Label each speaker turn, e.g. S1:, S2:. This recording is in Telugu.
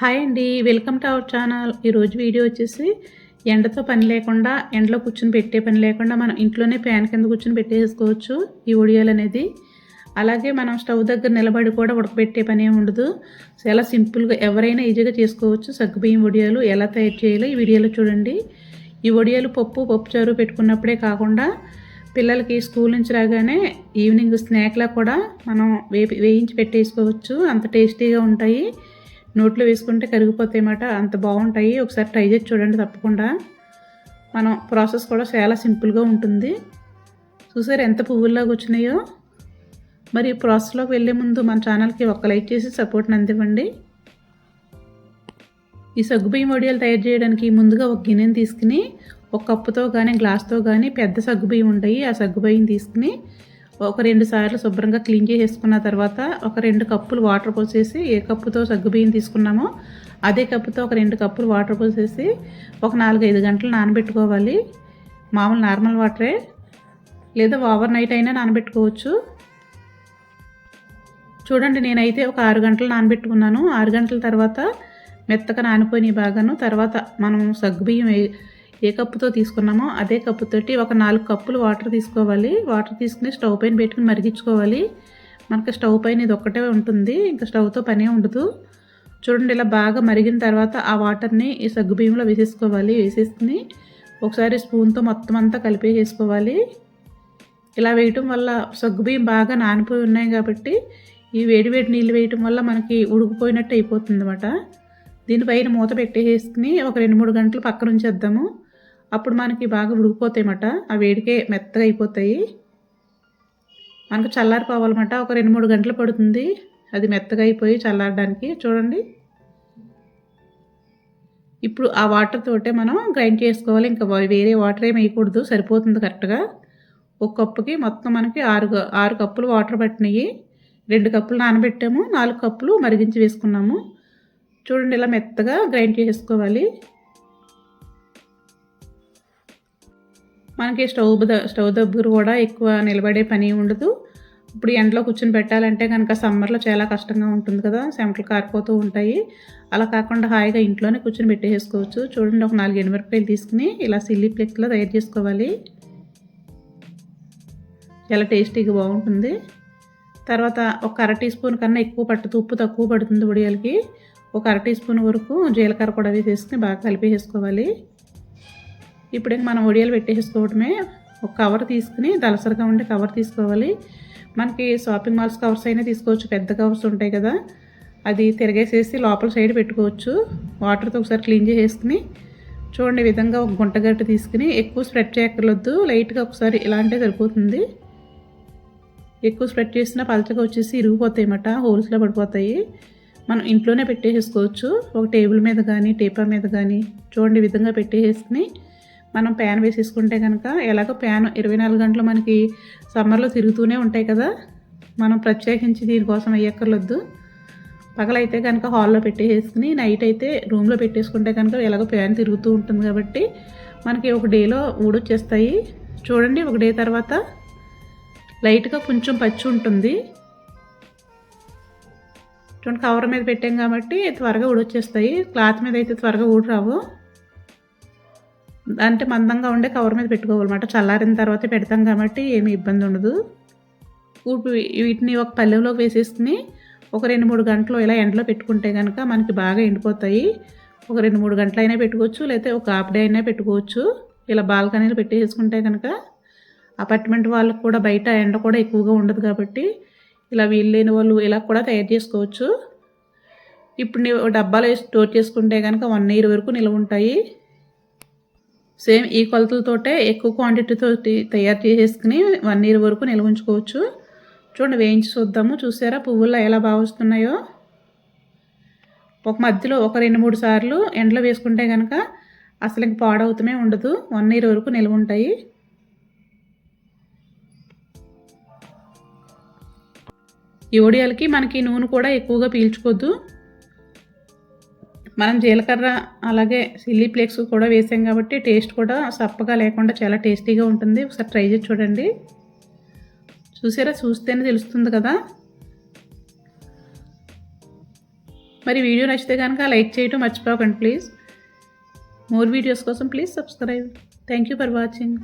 S1: హాయ్ అండి వెల్కమ్ టు అవర్ ఛానల్. ఈరోజు వీడియో వచ్చేసి ఎండతో పని లేకుండా ఎండలో కూర్చుని పెట్టే పని లేకుండా మనం ఇంట్లోనే ఫ్యాన్ కింద కూర్చుని పెట్టేసుకోవచ్చు ఈ ఒడియాలు అనేది. అలాగే మనం స్టవ్ దగ్గర నిలబడి కూడా ఉడకబెట్టే పని ఏమి ఉండదు. చాలా సింపుల్గా ఎవరైనా ఈజీగా చేసుకోవచ్చు. సగ్గుబియ్యం ఒడియాలు ఎలా తయారు చేయాలో ఈ వీడియోలో చూడండి. ఈ వడియాలు పప్పు పప్పు చారు పెట్టుకున్నప్పుడే కాకుండా పిల్లలకి స్కూల్ నుంచి రాగానే ఈవినింగ్ స్నాక్లా కూడా మనం వేపి వేయించి పెట్టేసుకోవచ్చు. అంత టేస్టీగా ఉంటాయి. నోట్లో వేసుకుంటే కరిగిపోతాయి మాట అంత బాగుంటాయి. ఒకసారి ట్రై చేసి చూడండి తప్పకుండా. మనం ప్రాసెస్ కూడా చాలా సింపుల్గా ఉంటుంది. చూసారు ఎంత పువ్వుల్లాగా వచ్చినాయో? మరి ప్రాసెస్లోకి వెళ్ళే ముందు మన ఛానల్కి ఒక లైక్ చేసి సపోర్ట్ని అందివ్వండి. ఈ సగ్గుబియ్యం వడియాలు తయారు చేయడానికి ముందుగా ఒక గిన్నెని తీసుకుని ఒక కప్పుతో కానీ గ్లాస్తో కానీ పెద్ద సగ్గుబియ్యం ఉంటాయి. ఆ సగ్గుబియ్యం తీసుకుని ఒక రెండు సార్లు శుభ్రంగా క్లీన్ చేసేసుకున్న తర్వాత ఒక రెండు కప్పులు వాటర్ పోసేసి ఏ కప్పుతో సగ్గుబియ్యం తీసుకున్నామో అదే కప్పుతో ఒక రెండు కప్పులు వాటర్ పోసేసి ఒక నాలుగైదు గంటలు నానబెట్టుకోవాలి. మామూలు నార్మల్ వాటరే లేదా ఓవర్ నైట్ అయినా నానబెట్టుకోవచ్చు. చూడండి నేనైతే ఒక ఆరు గంటలు నానబెట్టుకున్నాను. ఆరు గంటల తర్వాత మెత్తగా నానిపోయినాయి బాగాను తర్వాత మనం సగ్గుబియ్యం ఏ కప్పుతో తీసుకున్నామో అదే కప్పుతోటి ఒక నాలుగు కప్పులు వాటర్ తీసుకోవాలి. వాటర్ తీసుకుని స్టవ్ పైన పెట్టుకుని మరిగించుకోవాలి. మనకి స్టవ్ పైన ఇది ఒక్కటే ఉంటుంది. ఇంకా స్టవ్తో పనే ఉండదు. చూడండి ఇలా బాగా మరిగిన తర్వాత ఆ వాటర్ని ఈ సగ్గు బియ్యంలో వేసేసుకోవాలి. వేసేసుకుని ఒకసారి స్పూన్తో మొత్తం అంతా కలిపేసేసుకోవాలి ఇలా వేయటం వల్ల సగ్గుబియ్యం బాగా నానిపోయి ఉన్నాయి కాబట్టి ఈ వేడి వేడి నీళ్ళు వేయటం వల్ల మనకి ఉడికిపోయినట్టు అయిపోతుంది అనమాట దీనిపైన మూత పెట్టేసుకుని ఒక రెండు మూడు గంటలు పక్కన ఉంచేద్దాము. అప్పుడు మనకి బాగా ఉడికిపోతాయన్నమాట ఆ వేడికే మెత్తగా అయిపోతాయి. మనకు చల్లారిపోవాలన్నమాట. ఒక రెండు మూడు గంటలు పడుతుంది. అది మెత్తగా అయిపోయి చల్లారడానికి. చూడండి. ఇప్పుడు ఆ వాటర్ తోటే మనం గ్రైండ్ చేసుకోవాలి. ఇంకా వేరే వాటర్ ఏమి వేయకూడదు. సరిపోతుంది కరెక్ట్గా. ఒక కప్పుకి మొత్తం మనకి ఆరు ఆరు కప్పులు వాటర్ పట్టినాయి. రెండు కప్పులు నానబెట్టాము. నాలుగు కప్పులు మరిగించి వేసుకున్నాము. చూడండి ఇలా మెత్తగా గ్రైండ్ చేసుకోవాలి. మనకి స్టవ్ స్టవ్ దగ్గర కూడా ఎక్కువ నిలబడే పని ఉండదు. ఇప్పుడు ఎండలో కూర్చొని పెట్టాలంటే కనుక సమ్మర్లో చాలా కష్టంగా ఉంటుంది కదా సెమటలు కారిపోతూ ఉంటాయి. అలా కాకుండా హాయిగా ఇంట్లోనే కూర్చొని పెట్టేసుకోవచ్చు. చూడండి ఒక నాలుగు ఎనిమిరపాయలు తీసుకుని ఇలా సిల్లీ ప్లేట్లో తయారు చేసుకోవాలి. చాలా టేస్టీగా బాగుంటుంది. తర్వాత ఒక అర టీ స్పూన్ కన్నా ఎక్కువ పట్టుతుంది ఉప్పు తక్కువ పడుతుంది ఉడియాలకి ఒక అర టీ స్పూన్ వరకు జీలకర్ర కూడా వేసేసుకుని బాగా కలిపేసుకోవాలి. ఇప్పుడే మనం ఒడియాలు పెట్టేసుకోవడమే ఒక కవర్ తీసుకుని దలసరిగా ఉండే కవర్ తీసుకోవాలి. మనకి షాపింగ్ మాల్స్ కవర్స్ అయినా తీసుకోవచ్చు. పెద్ద కవర్స్ ఉంటాయి కదా. అది తిరగేసేసి లోపల సైడ్ పెట్టుకోవచ్చు. వాటర్తో ఒకసారి క్లీన్ చేసేసుకుని చూడండి విధంగా ఒక గుంటగట్టు తీసుకుని ఎక్కువ స్ప్రెడ్ చేయక్కర్లొద్దు లైట్గా ఒకసారి ఇలాంటే సరిపోతుంది. ఎక్కువ స్ప్రెడ్ చేసినా పలచగా వచ్చేసి ఇరిగిపోతాయి అన్నమాట హోల్స్లో పడిపోతాయి. మనం ఇంట్లోనే పెట్టేసుకోవచ్చు ఒక టేబుల్ మీద కానీ టేపా మీద కానీ చూడండి విధంగా పెట్టేసుకుని మనం ప్యాన్ వేసేసుకుంటే కనుక ఎలాగో ప్యాన్ ఇరవై నాలుగు గంటలు మనకి సమ్మర్లో తిరుగుతూనే ఉంటాయి కదా. మనం ప్రత్యేకించి దీనికోసం అయ్యక్కర్లొద్దు. పగలైతే కనుక హాల్లో పెట్టేసుకుని నైట్ అయితే రూమ్లో పెట్టేసుకుంటే కనుక ఎలాగో ప్యాన్ తిరుగుతూ ఉంటుంది కాబట్టి మనకి ఒక డేలో ఊడొచ్చేస్తాయి. చూడండి ఒక డే తర్వాత లైట్గా కొంచెం పచ్చి ఉంటుంది. చూడండి కవర్ మీద పెట్టాం కాబట్టి త్వరగా ఊడొచ్చేస్తాయి. క్లాత్ మీద అయితే త్వరగా ఊడరావు. రావు అంటే మందంగా ఉండే కవర్ మీద పెట్టుకోవాలన్నమాట. చల్లారిన తర్వాత పెడతాం కాబట్టి ఏమీ ఇబ్బంది ఉండదు. వీటిని ఒక పల్లెలోకి వేసేసుకుని ఒక రెండు మూడు గంటలు ఇలా ఎండలో పెట్టుకుంటే కనుక మనకి బాగా ఎండిపోతాయి. ఒక రెండు మూడు గంటలు అయినా పెట్టుకోవచ్చు లేకపోతే ఒక హాఫ్ డే అయినా పెట్టుకోవచ్చు. ఇలా బాల్కనీలు పెట్టేసుకుంటే కనుక అపార్ట్మెంట్ వాళ్ళకి కూడా బయట ఎండ కూడా ఎక్కువగా ఉండదు కాబట్టి ఇలా వీలు లేని వాళ్ళు ఇలా కూడా తయారు చేసుకోవచ్చు. ఇప్పుడు డబ్బాలో స్టోర్ చేసుకుంటే కనుక వన్ ఇయర్ వరకు నిల్వ ఉంటాయి. సేమ్ ఈ కొలతలతోటే ఎక్కువ క్వాంటిటీతో తయారు చేసేసుకుని వన్ ఇయర్ వరకు నిల్వ ఉంచుకోవచ్చు. చూడండి వేయించి చూద్దాము. చూసారా? పువ్వుల్లో ఎలా బాగా వస్తున్నాయో. ఒక మధ్యలో ఒక రెండు మూడు సార్లు ఎండలో వేసుకుంటే కనుక అసలు ఇంక పాడవుతూనే ఉండదు. వన్ ఇయర్ వరకు నిల్వ ఉంటాయి. ఈ ఒడియాలకి మనకి నూనె కూడా ఎక్కువగా పీల్చుకోవద్దు మనం జీలకర్ర అలాగే సిల్లీ ఫ్లేక్స్ కూడా వేసాం కాబట్టి టేస్ట్ కూడా సప్పగా లేకుండా చాలా టేస్టీగా ఉంటుంది. ఒకసారి ట్రై చేసి చూడండి. చూసారా? చూస్తేనే తెలుస్తుంది కదా. మరి వీడియో నచ్చితే కనుక లైక్ చేయటం మర్చిపోకండి ప్లీజ్. మోర్ వీడియోస్ కోసం please subscribe. Thank you for watching